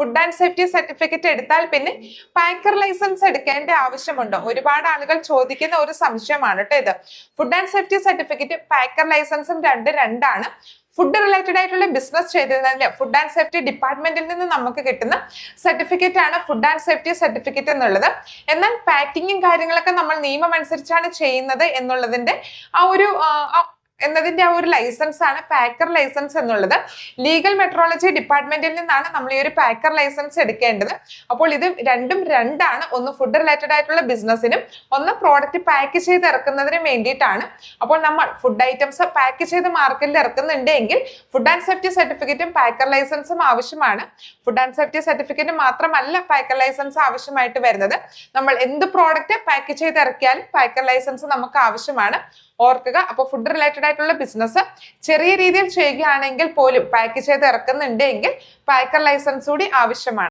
Food and safety certificate എടുത്താൽ പിന്നെ packer licence എടുക്കേണ്ട ആവശ്യമുണ്ടോ. ഒരുപാട് ആളുകൾ ചോദിക്കുന്ന ഒരു സംശയമാണ് കേട്ടോ ഇത്. Food and safety certificate packer ലൈസൻസും രണ്ട് രണ്ടാണ്. ഫുഡ് റിലേറ്റഡ് ആയിട്ടുള്ള ബിസിനസ് ചെയ്തിരുന്നതിന്റെ ഫുഡ് ആൻഡ് സേഫ്റ്റി ഡിപ്പാർട്ട്മെന്റിൽ നിന്ന് നമുക്ക് കിട്ടുന്ന സർട്ടിഫിക്കറ്റ് ആണ് ഫുഡ് ആൻഡ് സേഫ്റ്റി സർട്ടിഫിക്കറ്റ് എന്നുള്ളത്. എന്നാൽ പാക്കിങ്ങും കാര്യങ്ങളൊക്കെ നമ്മൾ നിയമം അനുസരിച്ചാണ് ചെയ്യുന്നത് എന്നുള്ളതിന്റെ ആ ഒരു എന്നതിന്റെ ആ ഒരു ലൈസൻസ് ആണ് പാക്കർ ലൈസൻസ് എന്നുള്ളത്. ലീഗൽ മെട്രോളജി ഡിപ്പാർട്ട്മെന്റിൽ നിന്നാണ് നമ്മൾ ഈ ഒരു പാക്കർ ലൈസൻസ് എടുക്കേണ്ടത്. അപ്പോൾ ഇത് രണ്ടും രണ്ടാണ്. ഒന്ന് ഫുഡ് റിലേറ്റഡ് ആയിട്ടുള്ള ബിസിനസ്സിനും ഒന്ന് പ്രോഡക്റ്റ് പാക്ക് ചെയ്ത് ഇറക്കുന്നതിനും വേണ്ടിയിട്ടാണ്. അപ്പോൾ നമ്മൾ ഫുഡ് ഐറ്റംസ് പാക്ക് ചെയ്ത് മാർക്കറ്റിൽ ഇറക്കുന്നുണ്ട് എങ്കിൽ ഫുഡ് ആൻഡ് സേഫ്റ്റി സർട്ടിഫിക്കറ്റും പാക്കർ ലൈസൻസും ആവശ്യമാണ്. ഫുഡ് ആൻഡ് സേഫ്റ്റി സർട്ടിഫിക്കറ്റ് മാത്രമല്ല പാക്കർ ലൈസൻസ് ആവശ്യമായിട്ട് വരുന്നത്. നമ്മൾ എന്ത് പ്രോഡക്റ്റ് പാക്ക് ചെയ്ത് ഇറക്കിയാലും പാക്കർ ലൈസൻസ് നമുക്ക് ആവശ്യമാണ്. ഓർക്കുക. അപ്പോൾ ഫുഡ് റിലേറ്റഡ് ആയിട്ടുള്ള ബിസിനസ് ചെറിയ രീതിയിൽ ചെയ്യുകയാണെങ്കിൽ പോലും പാക്ക് ചെയ്ത് ഇറക്കുന്നുണ്ട് എങ്കിൽ പാക്കർ ലൈസൻസ് കൂടി ആവശ്യമാണ്.